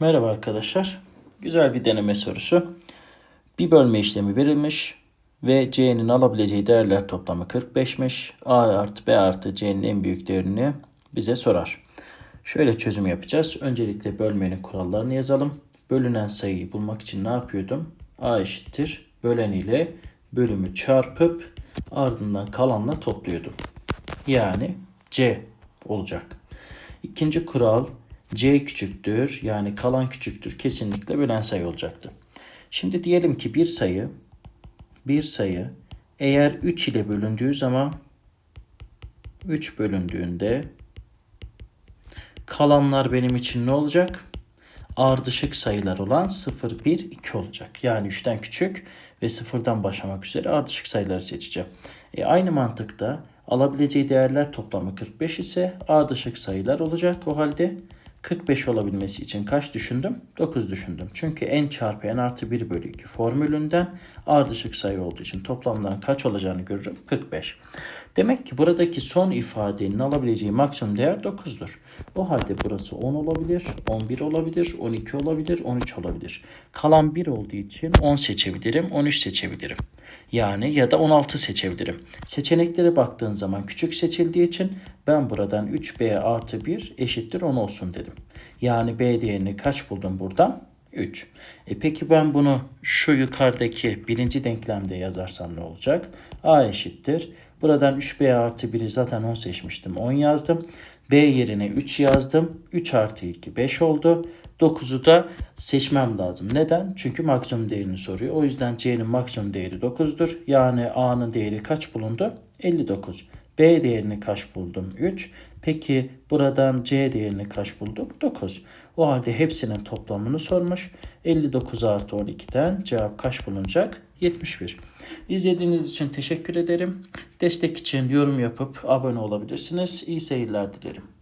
Merhaba arkadaşlar. Güzel bir deneme sorusu. Bir bölme işlemi verilmiş ve c'nin alabileceği değerler toplamı 45'miş. a artı b artı c'nin en büyük değerini bize sorar. Şöyle çözüm yapacağız. Öncelikle bölmenin kurallarını yazalım. Bölünen sayıyı bulmak için ne yapıyordum? a eşittir. Bölen ile bölümü çarpıp ardından kalanla topluyordum. Yani c olacak. İkinci kural c küçüktür yani kalan küçüktür kesinlikle bölen sayı olacaktı. Şimdi diyelim ki bir sayı bir sayı eğer 3 ile bölündüğü zaman 3 bölündüğünde kalanlar benim için ne olacak? Ardışık sayılar olan 0, 1, 2 olacak. Yani 3'ten küçük ve 0'dan başlamak üzere ardışık sayıları seçeceğim. E aynı mantıkta alabileceği değerler toplamı 45 ise ardışık sayılar olacak. O halde 45 olabilmesi için kaç düşündüm? 9 düşündüm. Çünkü n çarpı n artı 1 bölü 2 formülünden ardışık sayı olduğu için toplamdan kaç olacağını görürüm? 45. Demek ki buradaki son ifadenin alabileceği maksimum değer 9'dur. O halde burası 10 olabilir, 11 olabilir, 12 olabilir, 13 olabilir. Kalan 1 olduğu için 10 seçebilirim, 13 seçebilirim. Yani ya da 16 seçebilirim. Seçeneklere baktığın zaman küçük seçildiği için ben buradan 3b artı 1 eşittir 10 olsun dedim. Yani b değerini kaç buldum buradan? 3. E peki ben bunu şu yukarıdaki birinci denklemde yazarsam ne olacak? a eşittir. Buradan 3b artı 1'i zaten 10 seçmiştim. 10 yazdım. b yerine 3 yazdım. 3 artı 2 5 oldu. 9'u da seçmem lazım. Neden? Çünkü maksimum değerini soruyor. O yüzden c'nin maksimum değeri 9'dur. Yani a'nın değeri kaç bulundu? 59. B değerini kaç buldum? 3. Peki buradan C değerini kaç bulduk? 9. O halde hepsinin toplamını sormuş. 59 artı 12'den cevap kaç bulunacak? 71. İzlediğiniz için teşekkür ederim. Destek için yorum yapıp abone olabilirsiniz. İyi seyirler dilerim.